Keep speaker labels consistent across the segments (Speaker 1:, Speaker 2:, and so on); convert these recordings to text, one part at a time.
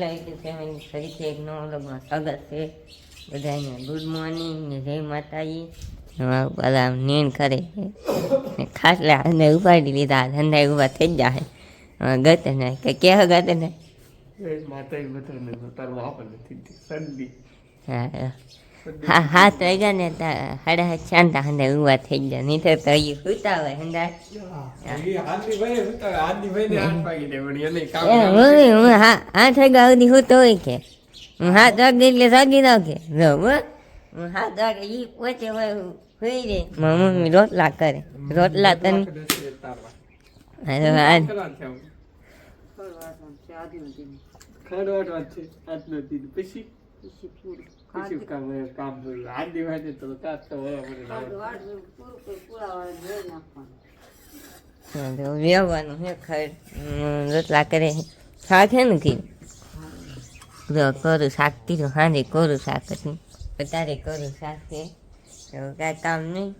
Speaker 1: YouTube family ફરીથી એક નવો વ્લોગમાં સ્વાગત છે. બધાને ગુડ મોર્નિંગ ને જય માતાજી. બધા નીણ કરે છે. ખાસ અંદર ઉપાડી લીધા ધંધા ઊભા થઈ જ જાય ગતે ને કે કે ગતે ને
Speaker 2: માતા બધાને તારું આપણને થઈ ગઈ શરદી
Speaker 1: હા હા હાથ વાગ્યા ને હાડા સાડા હાથ શાંતા હંદા ઊભા થઈ ગયા. નહીં તો તો એ સુતા હોય. હંદા
Speaker 2: તો
Speaker 1: હું હું હા આઠ વાગ્યા સુધી હું હોય કે? હું હાથ વાગે એટલે સાગી દઉં કે? જો હું. હાથ વાગે એ પહોંચે હોય હું સુઈ રે. મારી મમ્મી રોટલા કરે. રોટલા તને અરે આ
Speaker 2: ખરવાટવા છે આજનો દિન પછી? પછી કામ કામ આજ દિવસે તો કાચ તો વળો મને
Speaker 1: વ્યવવાનું હે ખર રોટલા કરે શાક હે ને કઈ કરું શાક હાંજે કરું શાક હતું વધારે કરું શાક છે તો કાંઈ કામ નહીં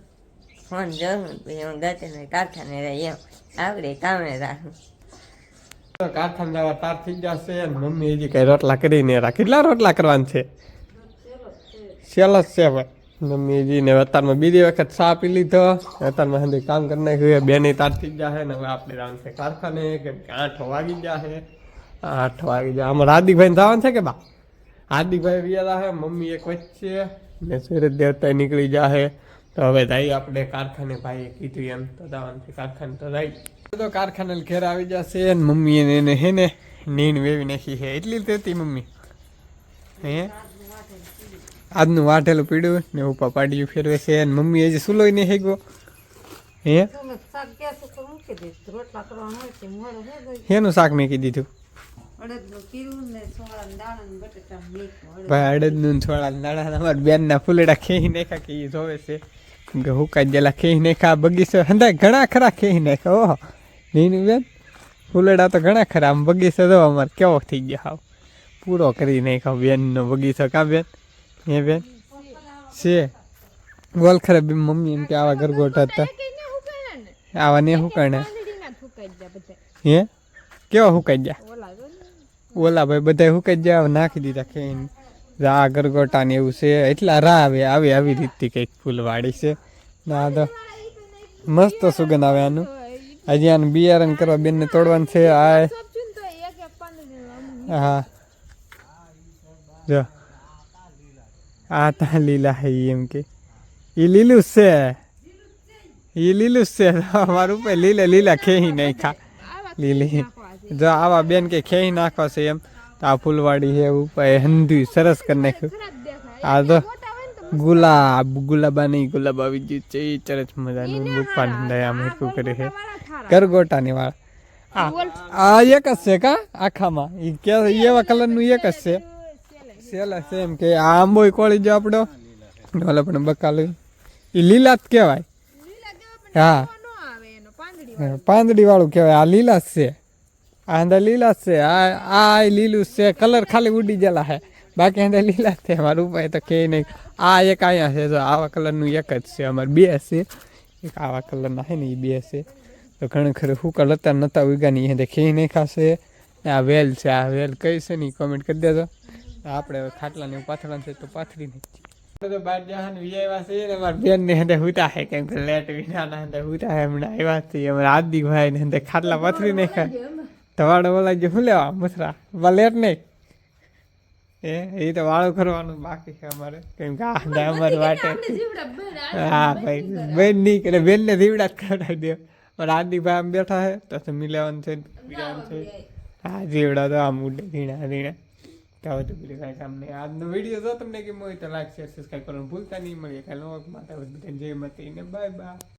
Speaker 1: ફોન જોઉં પછી હું ગતને ને કારખાને રહી એમ આવડે કામે રાખું
Speaker 2: કારખાના તાર થઈ જશે અને મમ્મી હજી કઈ જ બીજી વખત ચા પી લીધો. અત્યારમાં કામ કરી નાખ્યું બેની તાર થઈ જશે ને હવે આપણે છે કારખાને. આઠ વાગી જશે આઠ વાગી જાય આમાં હાર્દિકભાઈ જવાનું છે કે બા? હાર્દિકભાઈ વ્યારા છે, મમ્મી એક વચ્ચે. ને સૂર્ય દેવતા નીકળી જાહે તો હવે ભાઈ આપણે કારખાને ભાઈએ કીધું એમ તો દાવાનથી કારખાને તો જાય. તો કારખાને ઘેર આવી જશે ને મમ્મીએ એને એને હે ને નીણ વેવી નાખી છે. એટલી તેતી મમ્મી. હે? આજનું વાઢેલું પીડ્યું ને ઉપર પાડ્યું ફેરવે છે ને મમ્મી હજી સુલોય નહીં હેગો. હે? હેનું શાક મેકી દીધું ભાઈ અડદનું ને છોડા ને દાણા અમારા બેનના ફૂલડા ખેહી નાખ્યા કે એ જોવે છે. કે હુકાઈ ગયેલા ખેહી નાખ્યા બગીચો હંધા ઘણા ખરા ખેહી નાખ્યા ઓહો. નીનું બેન ફૂલડા તો ઘણા ખરા આમ બગીચો જો અમારે કેવો થઈ ગયો હાવ. પૂરો કરી નાખ્યો બેનનો બગીચો કા બેન? હે બેન? છે. ગોલ ખરા બે મમ્મી એમ કે આવા ગરગોટા હતા. આવા ને હુકાણે. હે? કેવા હુકાઈ ગયા? ઓલા ભાઈ બધા હુકાઈ કઈ જાવ નાખી દીધા ખેઈને. રા ગરગોટા ને એવું છે, એટલા રા આવે આવે, આવી રીતથી કંઈક ફૂલવાડી છે. ના, તો મસ્ત સુગંધ આવે આનું. હજી આનું બિયારણ કરવા બેનને તોડવાનું છે, આ હા. જો. આ તા લીલા હે એમ કે. એ લીલું છે. એ લીલું છે. મારું ઉપર લીલા લીલા ખેહી ખા લીલી. જો આવા બેન કે ખેહી નાખવા છે એમ. તો આ ફૂલવાડી છે ઉપર હંધું સરસ કરી નાખ્યું. આ તો ગુલાબ ગુલાબા નહીં ગુલાબ આવી ગયું છે એ ચરસ મજાનું બુપ્પા દયા હેરકું કરે છે. કરગોટાની વાળ. આ એક જ છે કા આખામાં? એ કે એવા કલરનું એક જ છે. સેલા છે એમ કે આ આંબોય કોળી જો આપણો ઓલા પણ બકાલું. એ લીલા જ કહેવાય હા. પાંદડી વાળું કહેવાય આ લીલા જ છે. આ અંદર લીલા છે. આ આ લીલું છે. કલર ખાલી ઉડી ગયેલા છે. બાકી અંદર લીલા છે. અમારું ઉપાય તો કે નહીં. આ એક અહીંયા છે જો, આવા કલરનું એક જ છે. અમારે બે છે. એક આવા કલરના છે ને એ બે છે. તો ઘણું ખરું હુકર લતા નતા ઉગાની એને ખેઈ નહીં ખાશે. આ વેલ છે. આ વેલ કઈ છે ને કોમેન્ટ કરી દેજો. આપણે ખાટલાની પાથરવાનું છે તો પાથરી નહીં તો બાર જહાન વિજયવા અમારા બેન હંદે હુતા હે કેમ કે લેટ વિના ના હંદે હુતા હે હમણાં છે. અમારા આદિ ને હંદે ખાટલા પાથરી નહીં તમારે ઓલા જે શું લેવા મસરા? બા લેટ નહીં. એ એ તો વાળું કરવાનું બાકી છે અમારે. કેમ કે આ અમારે વાટે હા ભાઈ બેન નહીં કરે બેન ને દીવડા જ કરાવી દે. પણ આદિ ભાઈ આમ બેઠા હે તો તમે લેવાનું છે? પીવાનું છે? હા જીવડા તો આમ ઉડે ધીણા ધીણા તો તો બીજું કાંઈ કામ નહીં. આજનો વીડિયો જો તમને કેમ હોય તો લાઈક શેર સબસ્ક્રાઈબ કરવાનું ભૂલતા નહીં. મળીએ કાલે માટે. બધા જય મતી ને બાય બાય